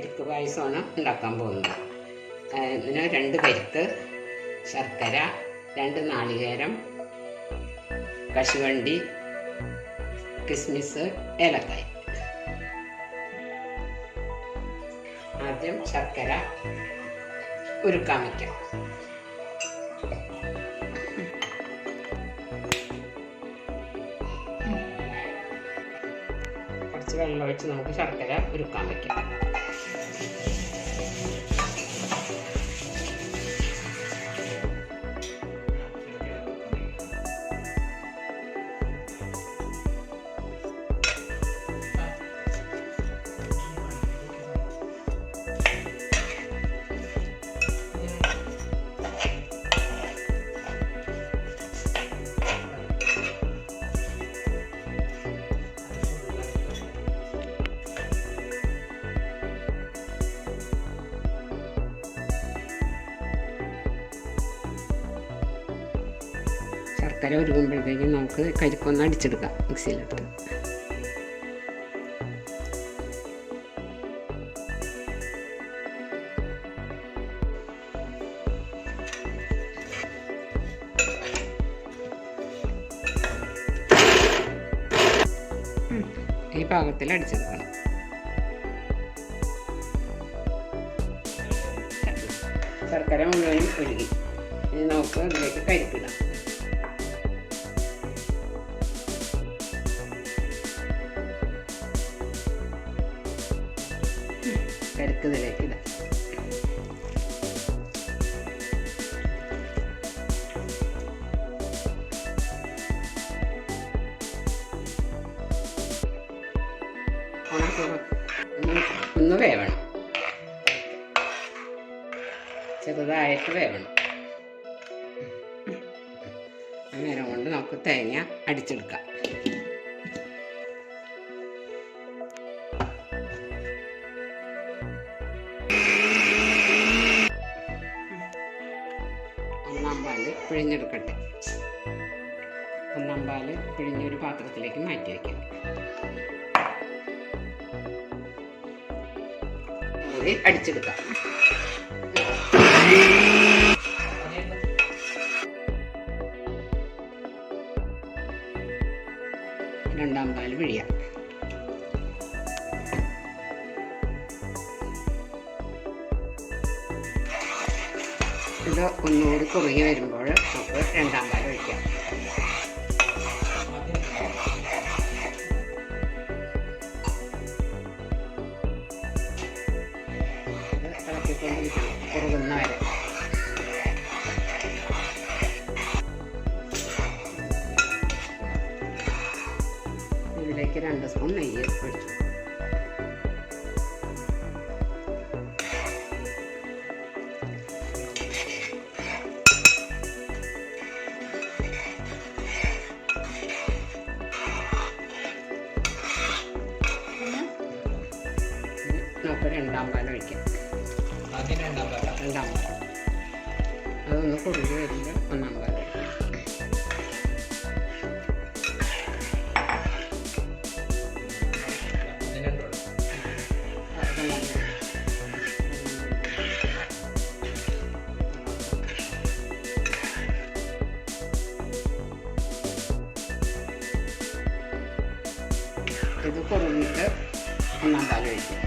കരിക്ക് പായസമാണ് ഉണ്ടാക്കാൻ പോകുന്നത്. ഇതിന് രണ്ട് പരിക്ക് ശർക്കര രണ്ട് നാളികേരം കശുവണ്ടി കിസ്മിസ് ഏലക്കായ്. ആദ്യം ശർക്കര ഉരുക്കാൻ വയ്ക്കാം. കുറച്ച് വെള്ളം ഒഴിച്ച് നമുക്ക് ശർക്കര ഉരുക്കാൻ വയ്ക്കാം. ശർക്കര ഉരുകുമ്പോഴത്തേക്കും നമുക്ക് കരിക്കൊന്ന് അടിച്ചെടുക്കാം മിക്സിയിലിട്ട്. ഈ പാകത്തിൽ അടിച്ചെടുക്കണം. ശർക്കര മുഴുവനും ഒഴുകി. ഇനി നമുക്ക് അതിലേക്ക് കരിക്കിടാം കരിക്ക് ഇതിലേക്ക് ഇടാം ഒന്ന് വേവണം. ചെറുതായിട്ട് വേവണം. അന്നേരം കൊണ്ട് നമുക്ക് തേങ്ങ അടിച്ചെടുക്കാം. പിഴിഞ്ഞെടുക്കട്ടെ. ഒന്നാം പാൽ പിഴിഞ്ഞൊരു പാത്രത്തിലേക്ക് മാറ്റി വയ്ക്കാം. അടിച്ചെടുക്കാം. ഇത് ഒന്നുകൂടി കുറുകി വരുമ്പോൾ നമുക്ക് രണ്ടാം പാൽ ഒഴിക്കാം. ഇതിലേക്ക് രണ്ട് സ്പൂൺ നെയ്യ് ഒഴിച്ചു. നമുക്ക് രണ്ടാം പാൽ ഒഴിക്കാം രണ്ടാം പാൽ അതൊന്ന് കുറുകി വരുമ്പോൾ ഒന്നാം പാൽ ഒഴിക്കാം ഇത് കുറഞ്ഞിട്ട് ഒന്നാം പാൽ ഒഴിക്കും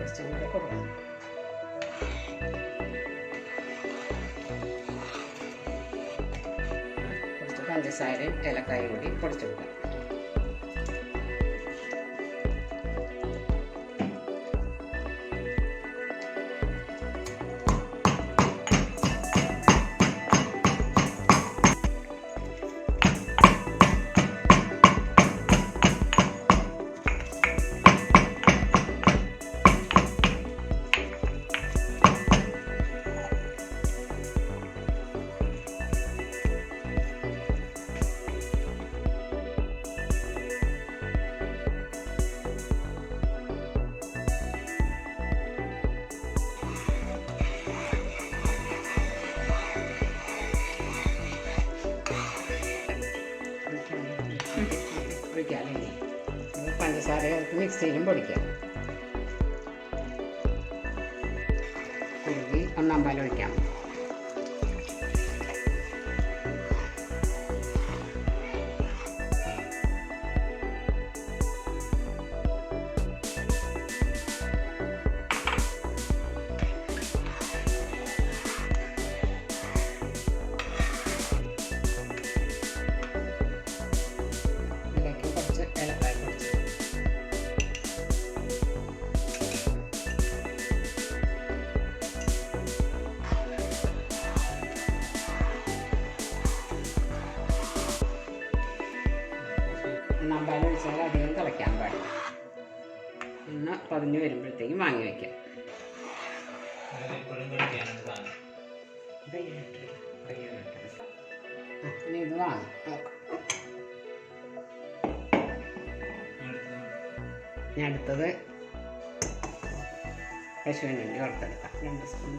കുറച്ചും കൂടെ കുറവ് കുറച്ച് പഞ്ചസാരയും ഏലക്കായും കൂടി പൊടിച്ചെടുക്കാം. പഞ്ചസാര ചേർത്ത് മിക്സിയിലും പൊടിക്കാം. കുറുകി ഒന്നാം പാൽ ഒന്നാം പാൽ ഒഴിച്ചാൽ അധികം തിളയ്ക്കാൻ പാടില്ല. ഒന്ന് പതിഞ്ഞ് വരുമ്പോഴത്തേക്കും വാങ്ങി വയ്ക്കാം ഇനി ഇത് വാങ്ങും. ഇനി അടുത്തത് പശുവിന് വേണ്ടി വറുത്തെടുക്കാം. രണ്ട് സ്പൂൺ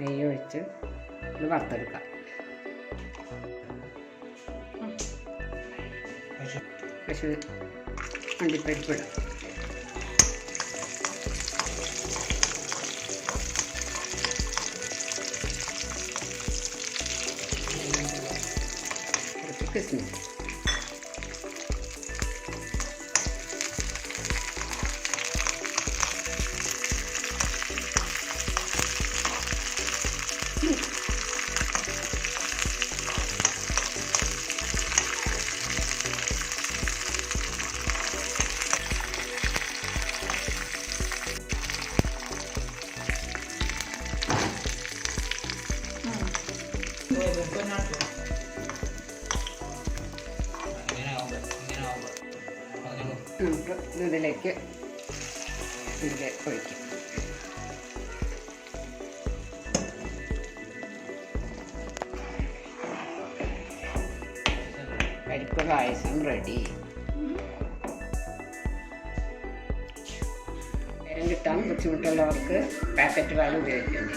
നെയ്യ് ഒഴിച്ച് ഇത് വറുത്തെടുക്കാം. പശു അണ്ടിപ്പരിപ്പ് ഇടാം കുറച്ച് കിസ്മിസ് നമുക്ക് ഇതിലേക്ക് ഇതിൽ ഒഴിക്കും. പരിപ്പ് പായസം റെഡി. നേരം കിട്ടാൻ ബുദ്ധിമുട്ടുള്ളവർക്ക് പാക്കറ്റ് പാൽ ഉപയോഗിക്കേണ്ടി